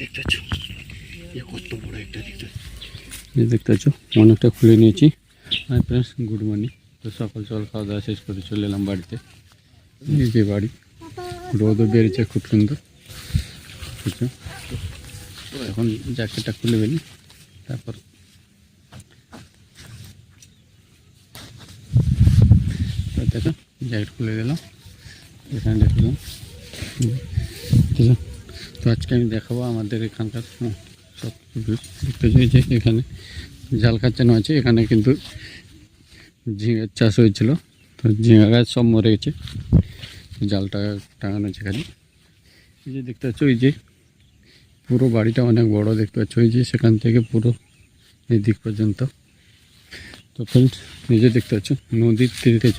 দেখতে পাচ্ছ দেখতে। এই দেখতে পাচ্ছ অনেকটা খুলে নিয়েছি। হাই ফ্রেন্ডস গুড মর্নিং তো সকাল সকাল খাওয়া দাওয়া শেষ করে চলে এলাম বাড়িতে। এই যে বাড়ি, রোদও বেড়েছে, খুব সুন্দর। বুঝছ? এখন জ্যাকেটটা খুলে ফেলি, তারপর দেখো জ্যাকেট খুলে দিলাম এখানে দেখলাম ঠিক আছে তো আজকে আমি দেখাবো আমাদের এখানকার সব দেখতে চাই যে এখানে জাল কাচানো আছে এখানে কিন্তু ঝিঙের চাষ হয়েছিল। তো ঝিঙা গাছ সব মরে গেছে। জালটা টাঙানো আছে এখানে এই যে দেখতে পাচ্ছ ওই যে পুরো বাড়িটা অনেক বড় দেখতে পাচ্ছ। ওই যে সেখান থেকে পুরো এই দিক পর্যন্ত। তো ফ্রেন্ডস এই যে দেখতে পাচ্ছ, নদীর তীরে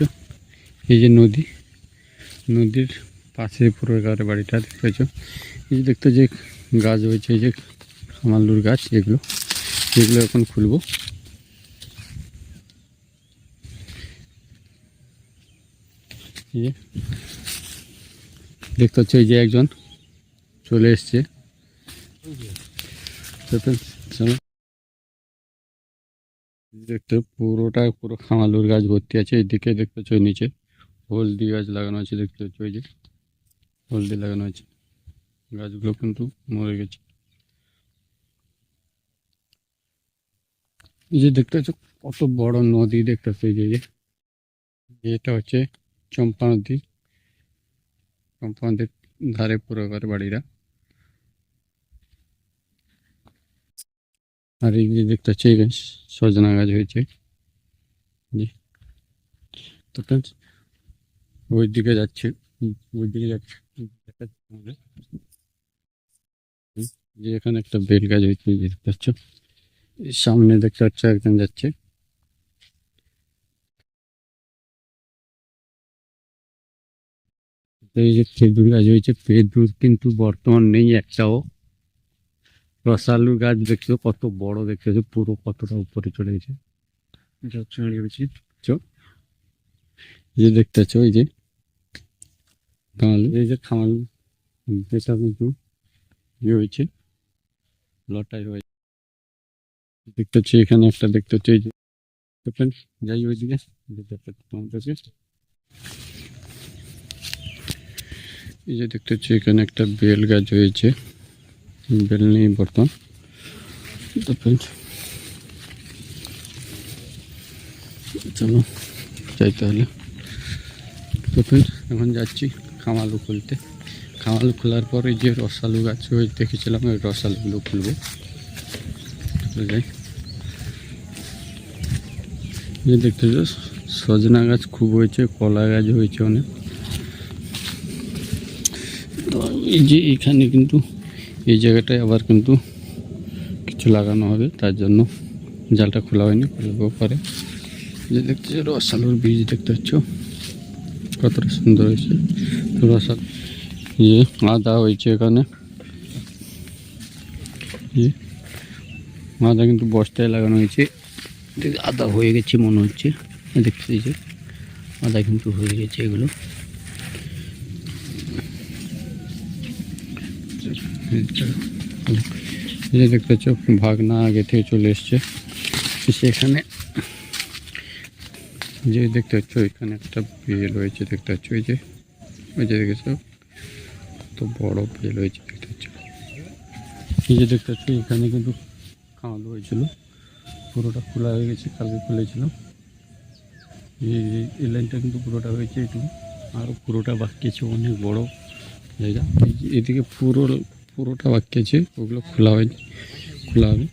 এই যে নদী, নদীর পাশে পুরো একেবারে বাড়িটা দেখতে পাচ্ছ এই যে দেখতে যে গাছ হয়েছে এই যে কামালুর গাছ এগুলো এগুলো এখন খুলবো। দেখতে পাচ্ছ এই যে একজন চলে এসছে। দেখতে পুরোটা, পুরো খামালুর গাছ ভর্তি আছে। এদিকে দেখতে পাচ্ছ নিচে হলদি গাছ লাগানো আছে, দেখতে পাচ্ছ ওই যে। হলদি লাগানো আছে। গাছগুলো কিন্তু মরে গেছে। যে দেখতে পাচ্ছ, কত বড় নদী দেখতে পাচ্ছ যে এটা হচ্ছে চম্পা নদী। চম্পা নদীর ধারে পুরো ঘর বাড়িরা। আর এই যে দেখতে পাচ্ছি, এই গাছ সজনা গাছ হয়েছে। জি তো ওই দিকে যাচ্ছে ওই দিকে যাচ্ছে। যে এখানে একটা বেল গাছ হয়েছে দেখতে পাচ্ছ। সামনে দেখতে পাচ্ছ একজন যাচ্ছে। এই যে খেজুর গাছ হয়েছে, খেজুর কিন্তু বর্তমান নেই একটাও। রসালু গাছ দেখছ, কত বড় দেখতেছো পুরো কতটা উপরে চলে গেছে। যে দেখতেছো এই যে কামাল এই যে খামাল এটা কিন্তু ইয়ে হয়েছে লটাই হয়েছে দেখতে হচ্ছে এখানে একটা দেখতে হচ্ছে এই যে তো friends, যাই ওইদিকে যে দেখাচ্ছি তোমাদেরকে এই যে দেখতে হচ্ছে এখানে একটা বেল গাছ হয়েছে বেল নেই বর্তমান তো friends, চলো যাই তাহলে তো friends, এখন যাচ্ছি খামালু খুলতে। খামালু খোলার পর যে রসালু গাছ, ওই দেখেছিলাম, ওই রসালুগুলো খুলবো। যে। দেখতে সজনা গাছ খুব হয়েছে, কলা গাছ হয়েছে অনেক। তো এই যে এখানে কিন্তু, এই জায়গাটায় আবার কিন্তু কিছু লাগানো হবে, তার জন্য জালটা খোলা হয়নি, খুলবো পরে। যে দেখতে রসালুর বীজ দেখতে পাচ্ছ? কতটা সুন্দর হয়েছে তো রসাল যে আদা হয়েছে এখানে যে আদা কিন্তু বস্তায় লাগানো হয়েছে দেখ- আদা হয়ে গেছে মনে হচ্ছে দেখতে এই যে আদা কিন্তু হয়ে গেছে এগুলো এই যে দেখতে পাচ্ছ ভাগনা আগে থেকে চলে এসছে সেখানে যে দেখতে পাচ্ছ, এখানে একটা বেল হয়েছে দেখতে পাচ্ছ ওই যে ওই যে দেখেছ? তো বড় বেল হয়েছে দেখতে পাচ্ছ? এই যে দেখতে পাচ্ছ, এখানে কিন্তু খাওয়ানো হয়েছিল, পুরোটা খোলা হয়ে গেছে, কালকে খুলেছিল এই লাইনটা কিন্তু পুরোটা হয়েছে এটুকু আরও পুরোটা বাকি আছে অনেক বড় জায়গা। এদিকে পুরো, পুরোটা বাকি আছে, ওগুলো খোলা হয়নি, খোলা হবে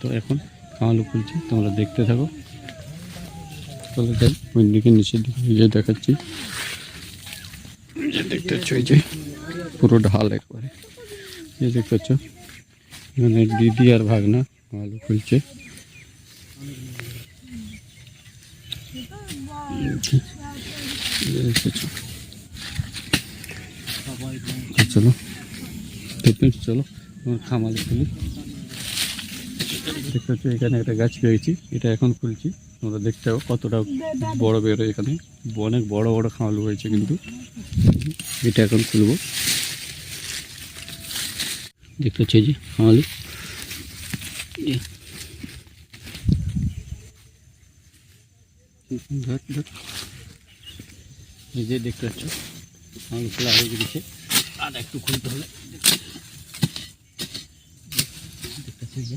তো এখন কামালু খুলছে, তোমরা দেখতে থাকো। চলে যাই ওই দিকে নিচের দিকে গিয়ে দেখাচ্ছি। যে দেখতে পাচ্ছ এই যে। পুরো ঢাল একবারে। এই যে দেখতে পাচ্ছ এখানে দিদি আর ভাগনা আলু খুলছে। চলো চলো আমার খামালে খুলি। দেখতে পাচ্ছ, এখানে একটা গাছ পেয়েছি। এটা এখন খুলছি, তোমরা দেখতে পাবো কতটা বড় বেরোয় এখানে। অনেক বড় বড় খামালু হয়েছে কিন্তু। এটা এখন খুলবো। দেখতে পাচ্ছ যে এই যে দেখতে পাচ্ছ খোলা হয়ে গেছে আর একটু খুলতে দেখতে পাচ্ছ যে।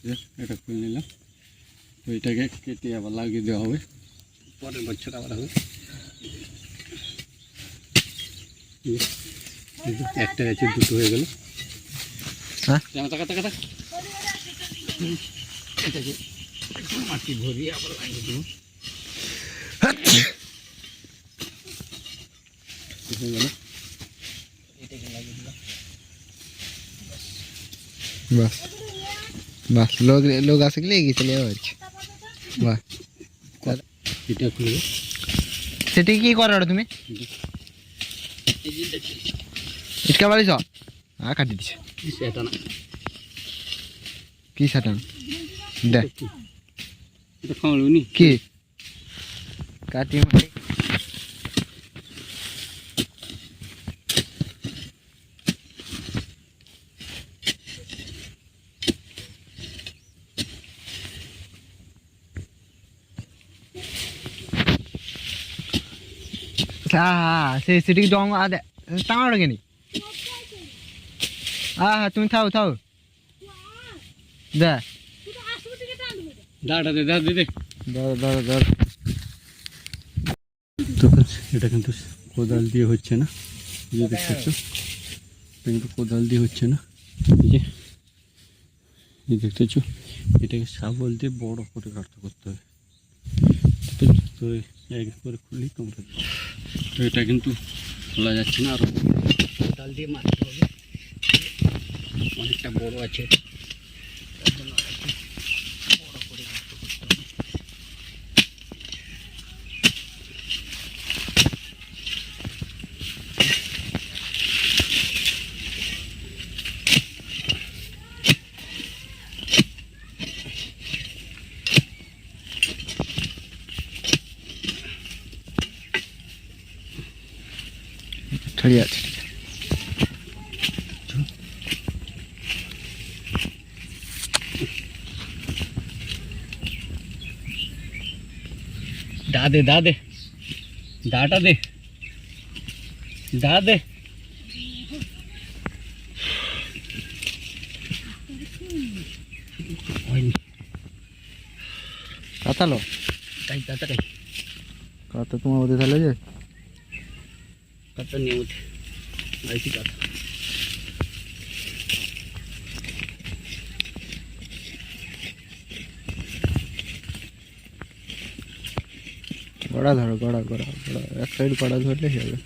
দেখতে এটা খুলে নিলাম তো এটাকে কেটে আবার লাগিয়ে দেওয়া হবে পরের বছর আবার হবে এই যে, এই যে, একটা গেছে দুটো হয়ে গেল হ্যাঁ? টাকা টাকা টাকা এটাকে মাটি ভরিয়ে আবার লাগিয়ে দেবো হয়ে গেল এটাকে লাগিয়ে দিলাম বাস বাস লোক লোক আসলে এগিয়ে চলে যাওয়া হচ্ছে বাহ এটা খুলে সেটি কি করো ওটা তুমি এই যে দেখছি ইটকা বাড়িছ হ্যাঁ কাটি দিছে সেটা না কি সাটান দেখ এটা খাওয়ালুনি কি কাটি সেটিকে ডং আদে টাঙাড়ো কেনি হ্যাঁ হ্যাঁ তুমি থাও থাও। দে। দাঁড়া দে দাঁড়া তো এটা কিন্তু কোদাল দিয়ে হচ্ছে না যে দেখতে পাচ্ছ? এটা কিন্তু কোদাল দিয়ে হচ্ছে না এই যে এই দেখতে পাচ্ছ? এটাকে শাবল দিয়ে বড় করে গার্ত করতে হবে। তো এক এক করে খুললেই তোমরা। এটা কিন্তু খোলা যাচ্ছে না আরও ডাল দিয়ে মারতে হবে। অনেকটা বড় আছে। দা দে দা দে দাটা দে দা দে হয়নি কাতালো তাই তাড়াতাড়ি কাতা তোমার ওদের তাহলে যে কাতা নিয়ে উঠে আইসি কাতা গড়া ধরো গড়া গড়া গড়া এক সাইড গড়া ধরলে হয়ে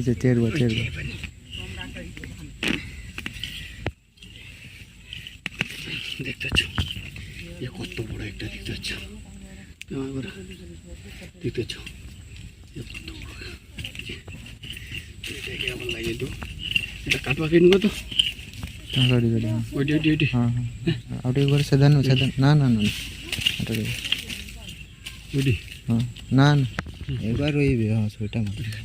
এই যে চেরবো চেরবো দেখতে পাচ্ছ এ কত বড় একটা দেখতে পাচ্ছ তোমার এবার দেখতে পাচ্ছ এ কত বড় এই যে, এটাকে আবার লাগিয়ে দেবো এটা কাটবা কিনবো তো হ্যাঁ গাড়ি গাড়ি হ্যাঁ ওইটি ওইটি ওইটি হ্যাঁ হ্যাঁ আর ওটা একবার সেদান সেদান না না না না ওটা দেবে। ওইটি হ্যাঁ না না এবার ওই হ্যাঁ সেটা মাত্র দেখো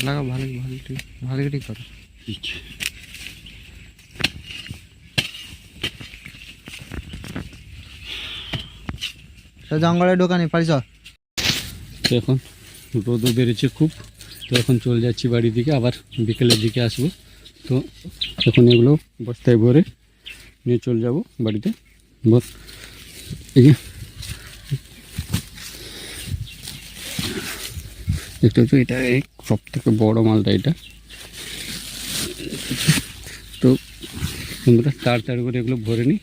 লাগা ভালো ভালো ঠিক ভালো ঠিক করো ঠিক তো জঙ্গলে ঢোকানি পারিস তো এখন রোদও বেড়েছে খুব তো এখন চলে যাচ্ছি বাড়ির দিকে আবার বিকেলের দিকে আসবো তো এখন এগুলো বস্তায় ভরে নিয়ে চলে যাব বাড়িতে বস এই যে দেখতে পাচ্ছ এটা সব থেকে বড় মালটা এটা। তো বন্ধুরা তাড়াতাড়ি করে এগুলো ভরে নিই।